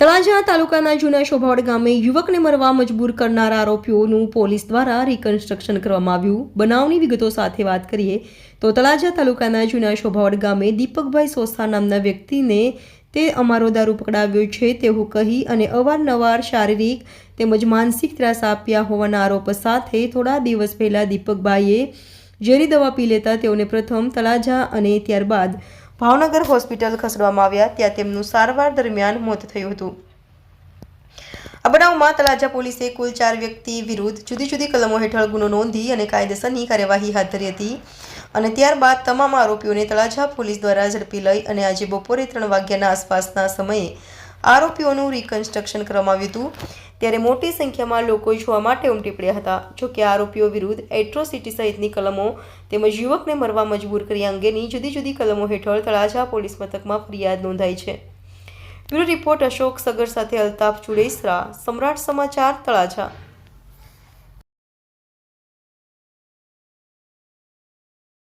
તળાજા તાલુકાના જૂના શોભાવડ ગામે યુવકને મરવા મજબૂર કરનાર આરોપીઓનું પોલીસ દ્વારા રિકન્સ્ટ્રક્શન કરવામાં આવ્યું. બનાવની વિગતો સાથે વાત કરીએ તો તળાજા તાલુકાના જૂના શોભાવડ ગામે દીપકભાઈ સોસા નામના વ્યક્તિને તે અમારો દારૂ પકડાવ્યો છે તેવું કહી અને અવારનવાર શારીરિક તેમજ માનસિક ત્રાસ આપ્યા હોવાના આરોપ સાથે થોડા દિવસ પહેલા દીપકભાઈએ ઝેરી દવા પી લેતા તેઓને પ્રથમ તળાજા અને ત્યારબાદ ભાવનગર હોસ્પિટલ ખસેડવામાં આવ્યા ત્યાં તેમનું સારવાર દરમિયાન મોત થયું હતું. આ બનાવમાં તળાજા પોલીસે કુલ ચાર વ્યક્તિ વિરુદ્ધ જુદી જુદી કલમો હેઠળ ગુનો નોંધી અને કાયદેસરની કાર્યવાહી હાથ ધરી હતી. અને ત્યારબાદ તમામ આરોપીઓને તળાજા પોલીસ દ્વારા ઝડપી લઈ અને આજે બપોરે ત્રણ વાગ્યાના આસપાસના સમયે આરોપીઓનું રિકન્સ્ટ્રક્શન કરવામાં આવ્યું હતું. ત્યારે મોટી સંખ્યામાં લોકો જોવા માટે ઉમટી પડ્યા હતા. જોકે આરોપીઓ વિરુદ્ધ એટ્રોસિટી સહિતની કલમો તેમજ યુવકને મરવા મજબૂર કર્યા અંગેની જુદી જુદી કલમો હેઠળ તળાજા પોલીસ મથકમાં ફરિયાદ નોંધાઈ છે. બ્યુરો રિપોર્ટ અશોક સગર સાથે અલ્તાફ ચુડેસરા સમ્રાટ સમાચાર, તળાજા.